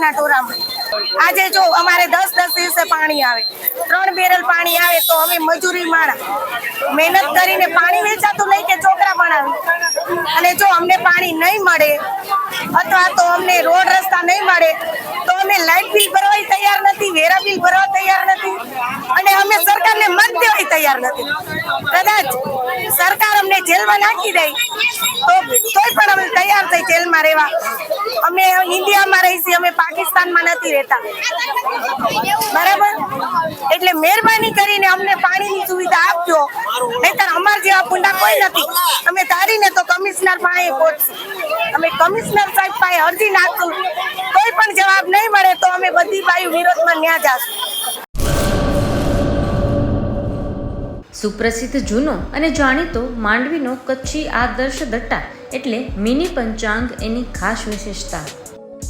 ગાયના ઢોરામાં. આજે જો અમારે દસ દસ દિવસે પાણી આવે, ત્રણ બેરલ પાણી આવે તો અમે મજૂરી માણા મહેનત કરીને પાણી વેચાતું નહીં કે ચોકરા બનાવી. અને જો અમને પાણી નહીં મળે, અથવા તો અમને રોડ રસ્તા નહીં મળે, તો અમે લાઇટ બિલ ભરવા તૈયાર નથી, વેરા બિલ ભરવા તૈયાર નથી, અને અમે સરકારને મત દેવાય તૈયાર નથી. કદાચ સરકાર અમને જેલમાં નાખી દે, તો તોય પણ અમે તૈયાર થઈ જેલમાં રહેવા. અમે ઇન્ડિયામાં રહીશું અમે પાકિસ્તાનમાં નથી રહેતા. બરાબર? એટલે મહેરબાની કરીને અમને પાણીની સુવિધા આપજો. નહીતર અમાર જેવા પૂંડા કોઈ નથી. અમે ધારીને તો કમિશનર પાસે પહોંચશું. અમે કમિશનર સાહેબ પાસે અરજી નાખશું. કોઈ પણ જવાબ નહીં મળે તો અમે બધી બાયુ વિરોધમાં ન્યા જશું. સુપ્રસિદ્ધ જૂનો અને જાણીતો માંડવીનો કચ્છી આદર્શ દટ્ટા એટલે મિની પંચાંગ એની ખાસ વિશેષતા.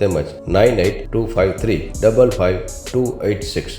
તેમજ nine eight two five three double five two eight six